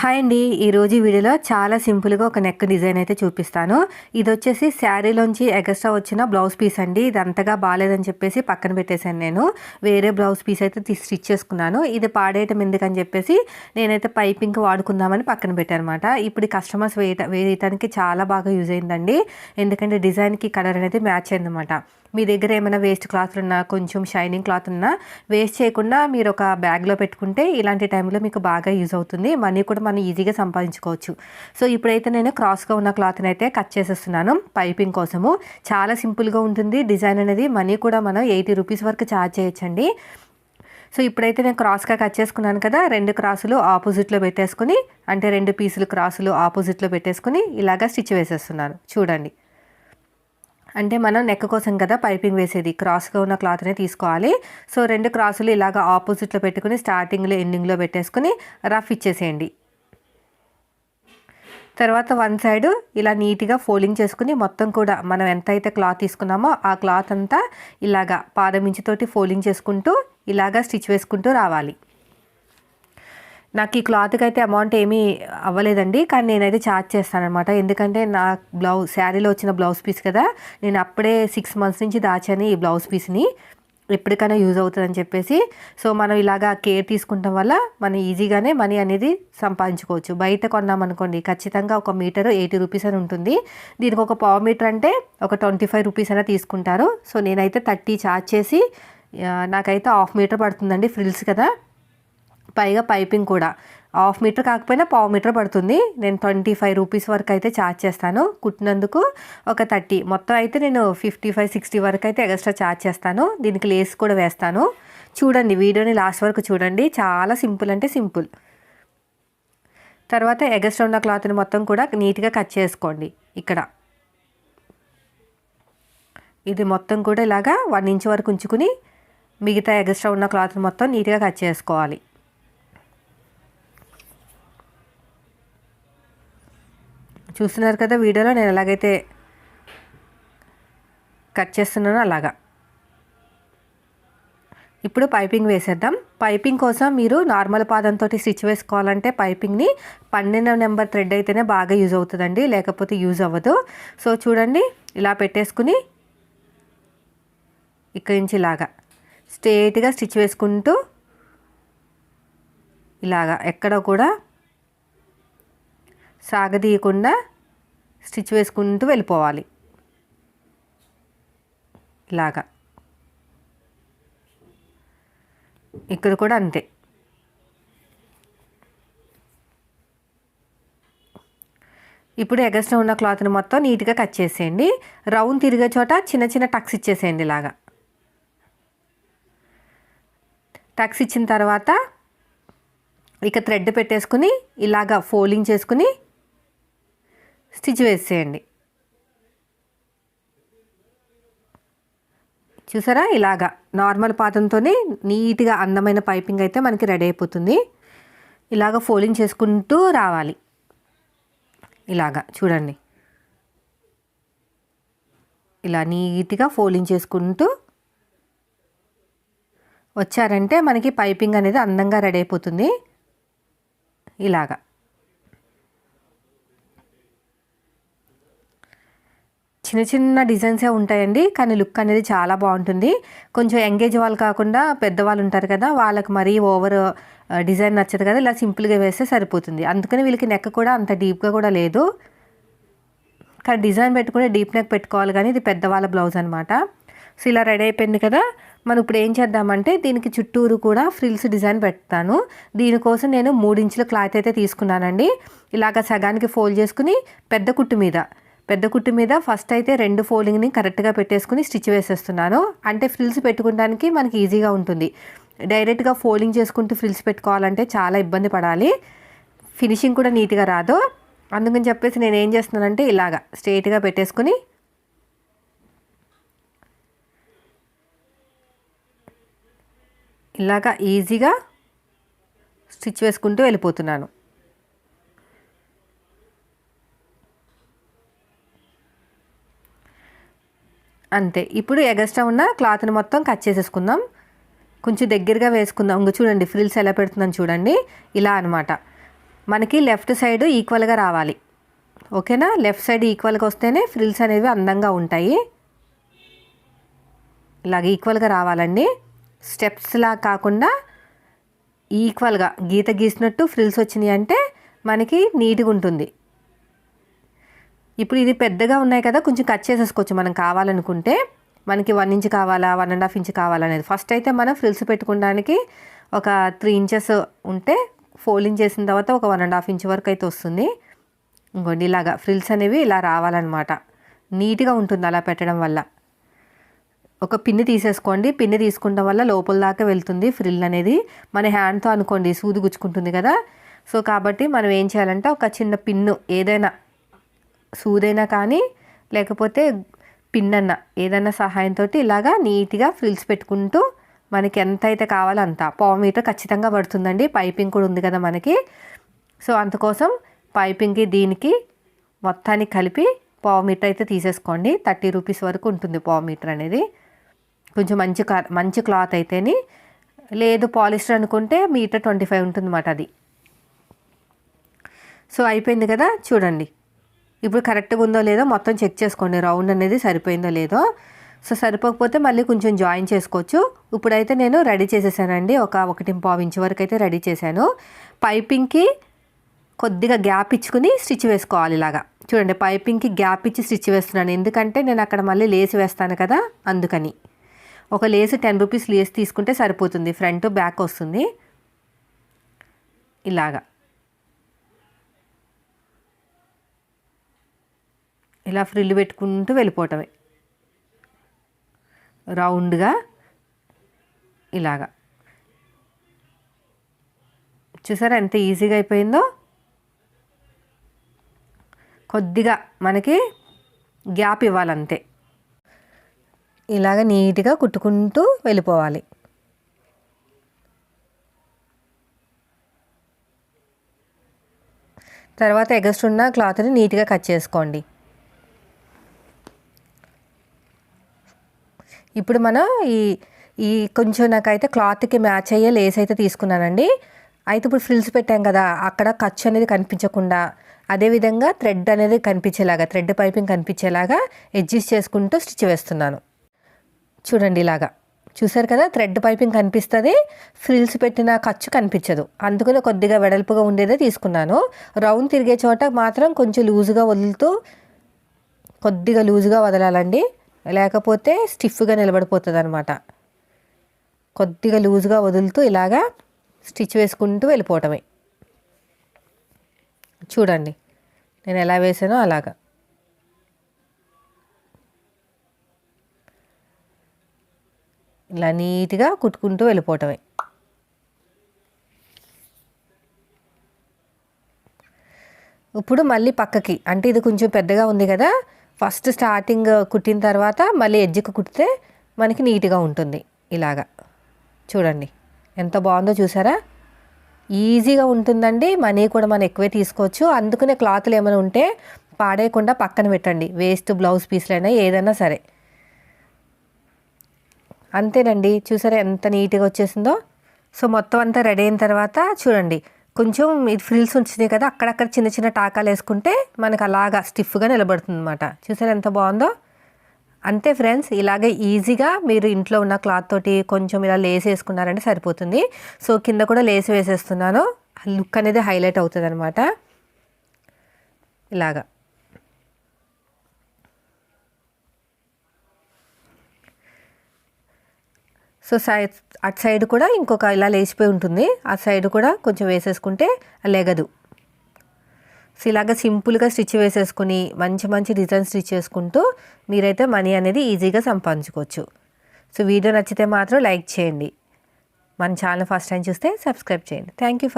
Hi అండి. ఈరోజు వీడియోలో చాలా సింపుల్గా ఒక నెక్ డిజైన్ అయితే చూపిస్తాను. ఇది వచ్చేసి శారీలోంచి ఎగస్ట్రా వచ్చిన బ్లౌజ్ పీస్ అండి. ఇది అంతగా బాగాలేదని చెప్పేసి పక్కన పెట్టేశాను నేను. వేరే బ్లౌజ్ పీస్ అయితే తీసి స్టిచ్ చేసుకున్నాను. ఇది పాడేయటం ఎందుకని చెప్పేసి నేనైతే పైపింగ్ వాడుకుందామని పక్కన పెట్టాను అనమాట ఇప్పుడు కస్టమర్స్ వేయట వేయటానికి చాలా బాగా యూజ్ అయిందండి. ఎందుకంటే డిజైన్కి కలర్ అనేది మ్యాచ్ అయిందన్నమాట మీ దగ్గర ఏమైనా వేస్ట్ క్లాత్లు ఉన్నా కొంచెం షైనింగ్ క్లాత్ ఉన్నా వేస్ట్ చేయకుండా మీరు ఒక బ్యాగ్లో పెట్టుకుంటే ఇలాంటి టైంలో మీకు బాగా యూజ్ అవుతుంది. మనీ కూడా మనం ఈజీగా సంపాదించుకోవచ్చు. సో ఇప్పుడైతే నేను క్రాస్గా ఉన్న క్లాత్ని అయితే కట్ చేసేస్తున్నాను పైపింగ్ కోసము. చాలా సింపుల్గా ఉంటుంది. డిజైన్ అనేది మనీ కూడా మనం ఎయిటీ రూపీస్ వరకు ఛార్జ్ చేయొచ్చండి. సో ఇప్పుడైతే నేను క్రాస్గా కట్ చేసుకున్నాను కదా రెండు క్రాసులు ఆపోజిట్లో పెట్టేసుకుని అంటే రెండు పీసులు క్రాసులు ఆపోజిట్లో పెట్టేసుకుని ఇలాగా స్టిచ్ వేసేస్తున్నాను. చూడండి. అంటే మనం నెక్ కోసం కదా పైపింగ్ వేసేది. క్రాస్గా ఉన్న క్లాత్నే తీసుకోవాలి. సో రెండు క్రాసులు ఇలాగ ఆపోజిట్లో పెట్టుకుని స్టార్టింగ్లో ఎండింగ్లో పెట్టేసుకుని రఫ్ ఇచ్చేసేయండి. తర్వాత వన్ సైడ్ ఇలా నీట్గా ఫోల్డింగ్ చేసుకుని మొత్తం కూడా మనం ఎంత అయితే క్లాత్ తీసుకున్నామో ఆ క్లాత్ అంతా ఇలాగా పాదమించితోటి ఫోల్డింగ్ చేసుకుంటూ ఇలాగా స్టిచ్ వేసుకుంటూ రావాలి. నాకు ఈ క్లాత్కి అయితే అమౌంట్ ఏమీ అవ్వలేదండి. కానీ నేనైతే ఛార్జ్ చేస్తానమాట ఎందుకంటే నా బ్లౌజ్ శారీలో వచ్చిన బ్లౌజ్ పీస్ కదా నేను అప్పుడే సిక్స్ మంత్స్ నుంచి దాచాను ఈ బ్లౌజ్ పీస్ని ఎప్పటికైనా యూజ్ అవుతుందని చెప్పేసి. సో మనం ఇలాగా కేర్ తీసుకుంటాం వల్ల మనం ఈజీగానే మనీ అనేది సంపాదించుకోవచ్చు. బయట కొన్నామనుకోండి ఖచ్చితంగా ఒక మీటర్ ఎయిటీ రూపీస్ అని ఉంటుంది. దీనికి ఒక పావు మీటర్ అంటే ఒక ట్వంటీ ఫైవ్ రూపీస్ అయినా తీసుకుంటారు. సో నేనైతే థర్టీ ఛార్జ్ చేసి నాకైతే హాఫ్ మీటర్ పడుతుందండి ఫ్రిల్స్ కదా. పైగా పైపింగ్ కూడా. హాఫ్ మీటర్ కాకపోయినా పావు మీటర్ పడుతుంది. నేను ట్వంటీ ఫైవ్ రూపీస్ వరకు అయితే ఛార్జ్ చేస్తాను. కుట్టినందుకు ఒక థర్టీ. మొత్తం అయితే నేను ఫిఫ్టీ ఫైవ్ సిక్స్టీ వరకు అయితే ఎక్స్ట్రా ఛార్జ్ చేస్తాను. దీనికి లేస్ కూడా వేస్తాను. చూడండి వీడియోని లాస్ట్ వరకు చూడండి. చాలా సింపుల్ అంటే సింపుల్. తర్వాత ఎగస్ట్రా ఉన్న క్లాత్ని మొత్తం కూడా నీట్గా కట్ చేసుకోండి. ఇక్కడ. ఇది మొత్తం కూడా ఇలాగా వన్ ఇంచ్ వరకు ఉంచుకుని మిగతా ఎగస్ట్రా ఉన్న క్లాత్ మొత్తం నీట్గా కట్ చేసుకోవాలి. చూస్తున్నారు కదా వీడియోలో నేను ఎలాగైతే కట్ చేస్తున్నానో అలాగా. ఇప్పుడు పైపింగ్ వేసేద్దాం. పైపింగ్ కోసం మీరు నార్మల్ పాదంతో స్టిచ్ వేసుకోవాలంటే పైపింగ్ని పన్నెండవ నెంబర్ థ్రెడ్ అయితేనే బాగా యూజ్ అవుతుందండి లేకపోతే యూజ్ అవ్వదు. సో చూడండి ఇలా పెట్టేసుకుని ఇక్కడి నుంచి ఇలాగా స్ట్రేట్గా స్టిచ్ వేసుకుంటూ ఇలాగా ఎక్కడ కూడా సాగదీయకుండా స్టిచ్ వేసుకుంటూ వెళ్ళిపోవాలి. ఇలాగా. ఇక్కడ కూడా అంతే. ఇప్పుడు ఎగస్ట్రా ఉన్న క్లాత్ని మొత్తం నీట్గా కట్ చేసేయండి. రౌండ్ తిరిగే చోట చిన్న చిన్న టక్స్ ఇచ్చేసేయండి ఇలాగా. టక్స్ ఇచ్చిన తర్వాత ఇక థ్రెడ్ పెట్టేసుకుని ఇలాగా ఫోల్డింగ్ చేసుకుని స్టిచ్ వేసేయండి. చూసారా? ఇలాగా నార్మల్ పాతంతోనే నీట్గా అందమైన పైపింగ్ అయితే మనకి రెడీ అయిపోతుంది. ఇలాగ ఫోల్డింగ్ చేసుకుంటూ రావాలి. ఇలాగా చూడండి. ఇలా నీట్గా ఫోల్డింగ్ చేసుకుంటూ వచ్చారంటే మనకి పైపింగ్ అనేది అందంగా రెడీ అయిపోతుంది. ఇలాగా. చిన్న చిన్న డిజైన్సే ఉంటాయండి కానీ లుక్ అనేది చాలా బాగుంటుంది. కొంచెం ఎంగేజ్ వాళ్ళు కాకుండా పెద్దవాళ్ళు ఉంటారు కదా వాళ్ళకి మరీ ఓవర్ డిజైన్ నచ్చదు కదా ఇలా సింపుల్గా వేస్తే సరిపోతుంది. అందుకని వీళ్ళకి నెక్ కూడా అంత డీప్గా కూడా లేదు. కానీ డిజైన్ పెట్టుకుని డీప్ నెక్ పెట్టుకోవాలి కానీ ఇది పెద్దవాళ్ళ బ్లౌజ్ అనమాట సో ఇలా రెడీ అయిపోయింది కదా మనం ఇప్పుడు ఏం చేద్దామంటే దీనికి చుట్టూరు కూడా ఫ్రిల్స్ డిజైన్ పెడతాను. దీనికోసం నేను మూడించుల క్లాత్ అయితే తీసుకున్నానండి. ఇలాగ సగానికి ఫోల్డ్ చేసుకుని పెద్ద కుట్టు మీద. పెద్ద కుట్టు మీద ఫస్ట్ అయితే రెండు ఫోల్డింగ్ని కరెక్ట్గా పెట్టేసుకుని స్టిచ్ వేసేస్తున్నాను. అంటే ఫ్రిల్స్ పెట్టుకోవడానికి మనకి ఈజీగా ఉంటుంది. డైరెక్ట్గా ఫోల్డింగ్ చేసుకుంటూ ఫ్రిల్స్ పెట్టుకోవాలంటే చాలా ఇబ్బంది పడాలి. ఫినిషింగ్ కూడా నీట్గా రాదు. అందుకని చెప్పేసి నేను ఏం చేస్తున్నానంటే ఇలాగా స్ట్రైట్గా పెట్టేసుకుని ఇలాగా ఈజీగా స్టిచ్ వేసుకుంటూ వెళ్ళిపోతున్నాను. అంతే. ఇప్పుడు ఎగస్ట్రా ఉన్న క్లాత్ని మొత్తం కట్ చేసేసుకుందాం. కొంచెం దగ్గరగా వేసుకుందాం. ఇంకా చూడండి ఫ్రిల్స్ ఎలా పెడుతుందని చూడండి. ఇలా అనమాట మనకి లెఫ్ట్ సైడ్ ఈక్వల్గా రావాలి. ఓకేనా? లెఫ్ట్ సైడ్ ఈక్వల్గా వస్తేనే ఫ్రిల్స్ అనేవి అందంగా ఉంటాయి. ఇలాగ ఈక్వల్గా రావాలండి. స్టెప్స్లా కాకుండా ఈక్వల్గా గీత గీసినట్టు ఫ్రిల్స్ వచ్చినాయి అంటే మనకి నీట్గా ఉంటుంది. ఇప్పుడు ఇది పెద్దగా ఉన్నాయి కదా కొంచెం కట్ చేసేసుకోవచ్చు. మనం కావాలనుకుంటే మనకి వన్ ఇంచ్ కావాలా వన్ అండ్ హాఫ్ ఇంచ్ కావాలనేది ఫస్ట్ అయితే మనం ఫ్రిల్స్ పెట్టుకోవడానికి ఒక త్రీ ఇంచెస్ ఉంటే ఫోల్డింగ్ చేసిన తర్వాత ఒక వన్ అండ్ హాఫ్ ఇంచ్ వరకు అయితే వస్తుంది. ఇంకోండి ఇలాగా ఫ్రిల్స్ అనేవి ఇలా రావాలన్నమాట. నీట్గా ఉంటుంది అలా పెట్టడం వల్ల. ఒక పిన్ని తీసేసుకోండి. పిన్ని తీసుకుంటాం వల్ల లోపల దాకా వెళ్తుంది ఫ్రిల్ అనేది. మన హ్యాండ్తో అనుకోండి సూది గుచ్చుకుంటుంది కదా. సో కాబట్టి మనం ఏం చేయాలంటే ఒక చిన్న పిన్ను ఏదైనా సూదైనా కానీ లేకపోతే పిన్నన్న ఏదైనా సహాయంతో ఇలాగా నీట్గా ఫ్రిల్స్ పెట్టుకుంటూ మనకి ఎంత అయితే కావాలో అంత. పావు మీటర్ ఖచ్చితంగా పడుతుందండి. పైపింగ్ కూడా ఉంది కదా మనకి. సో అందుకోసం పైపింగ్కి దీనికి మొత్తానికి కలిపి పావు మీటర్ అయితే తీసేసుకోండి. థర్టీ రూపీస్ వరకు ఉంటుంది పావు మీటర్ అనేది. కొంచెం మంచి మంచి క్లాత్ అయితేని. లేదు పాలిస్టర్ అనుకుంటే మీటర్ ట్వంటీ ఫైవ్ ఉంటుందన్నమాట అది. సో అయిపోయింది కదా? చూడండి. ఇప్పుడు కరెక్ట్గా ఉందో లేదో మొత్తం చెక్ చేసుకోండి. రౌండ్ అనేది సరిపోయిందో లేదో. సో సరిపోకపోతే మళ్ళీ కొంచెం జాయిన్ చేసుకోవచ్చు. ఇప్పుడైతే నేను రెడీ చేసేసానండి. ఒక ఒకటి పావు ఇంచు వరకు అయితే రెడీ చేశాను. పైపింగ్కి కొద్దిగా గ్యాప్ ఇచ్చుకుని స్టిచ్ వేసుకోవాలి ఇలాగా. చూడండి పైపింగ్కి గ్యాప్ ఇచ్చి స్టిచ్ వేస్తున్నాను. ఎందుకంటే నేను అక్కడ మళ్ళీ లేస్ వేస్తాను కదా అందుకని. ఒక లేస్ టెన్ రూపీస్ లేస్ తీసుకుంటే సరిపోతుంది. ఫ్రంట్ బ్యాక్ వస్తుంది. ఇలాగా. ఇలా ఫ్రిల్ పెట్టుకుంటూ వెళ్ళిపోవటమే. రౌండ్గా ఇలాగా. చూసారా ఎంత ఈజీగా అయిపోయిందో? కొద్దిగా మనకి గ్యాప్ ఇవ్వాలంతే. ఇలాగ నీట్గా కుట్టుకుంటూ వెళ్ళిపోవాలి. తర్వాత ఎగస్ట్ ఉన్న క్లాత్ని నీట్గా కట్ చేసుకోండి. ఇప్పుడు మనం ఈ ఈ కొంచెం నాకైతే క్లాత్కి మ్యాచ్ అయ్యే లేస్ అయితే తీసుకున్నానండి. అయితే ఇప్పుడు ఫ్రిల్స్ పెట్టాం కదా అక్కడ ఖర్చు అనేది కనిపించకుండా అదేవిధంగా థ్రెడ్ అనేది కనిపించేలాగా థ్రెడ్ పైపింగ్ కనిపించేలాగా అడ్జస్ట్ చేసుకుంటూ స్టిచ్ వేస్తున్నాను. చూడండి ఇలాగా. చూసారు కదా థ్రెడ్ పైపింగ్ కనిపిస్తుంది ఫ్రిల్స్ పెట్టిన ఖర్చు కనిపించదు. అందుకనే కొద్దిగా వెడల్పుగా ఉండేదే తీసుకున్నాను. రౌండ్ తిరిగే చోట మాత్రం కొంచెం లూజుగా వదులుతూ కొద్దిగా లూజుగా వదలాలండి. లేకపోతే స్టిఫ్గా నిలబడిపోతుంది అనమాట కొద్దిగా లూజ్గా వదులుతూ ఇలాగా స్టిచ్ వేసుకుంటూ వెళ్ళిపోవటమే. చూడండి నేను ఎలా వేసానో అలాగా. ఇలా నీట్గా కుట్టుకుంటూ వెళ్ళిపోవటమే. ఇప్పుడు మళ్ళీ పక్కకి అంటే ఇది కొంచెం పెద్దగా ఉంది కదా ఫస్ట్ స్టార్టింగ్ కుట్టిన తర్వాత మళ్ళీ ఎడ్జ్కి కుట్టితే మనకి నీట్గా ఉంటుంది ఇలాగా. చూడండి ఎంత బాగుందో చూసారా? ఈజీగా ఉంటుందండి మనీ కూడా మనం ఎక్కువే తీసుకోవచ్చు. అందుకనే క్లాత్లు ఏమైనా ఉంటే పాడేయకుండా పక్కన పెట్టండి వేస్ట్ బ్లౌజ్ పీస్లైనా ఏదైనా సరే. అంతేనండి చూసారా ఎంత నీట్గా వచ్చేసిందో? సో మొత్తం అంతా రెడీ అయిన తర్వాత చూడండి కొంచెం ఇది ఫ్రిల్స్ వచ్చినాయి కదా అక్కడక్కడ చిన్న చిన్న టాకాలు వేసుకుంటే మనకు అలాగా స్టిఫ్గా నిలబడుతుంది అనమాట చూసారు ఎంత బాగుందో? అంతే ఫ్రెండ్స్ ఇలాగే ఈజీగా మీరు ఇంట్లో ఉన్న క్లాత్ తోటి కొంచెం ఇలా లేస్ వేసుకున్నారంటే సరిపోతుంది. సో కింద కూడా లేస్ వేసేస్తున్నాను. లుక్ అనేది హైలైట్ అవుతుంది అనమాట ఇలాగా. సో సైడ్ అటు సైడ్ కూడా ఇంకొక ఇలా లేచిపోయి ఉంటుంది. ఆ సైడ్ కూడా కొంచెం వేసేసుకుంటే లెగదు. సో ఇలాగ సింపుల్గా స్టిచ్ వేసేసుకుని మంచి మంచి డిజైన్ స్టిచ్ చేసుకుంటూ మీరైతే మనీ అనేది ఈజీగా సంపాదించుకోవచ్చు. సో వీడియో నచ్చితే మాత్రం లైక్ చేయండి. మన ఛానల్ ఫస్ట్ టైం చూస్తే సబ్స్క్రైబ్ చేయండి. Thank you for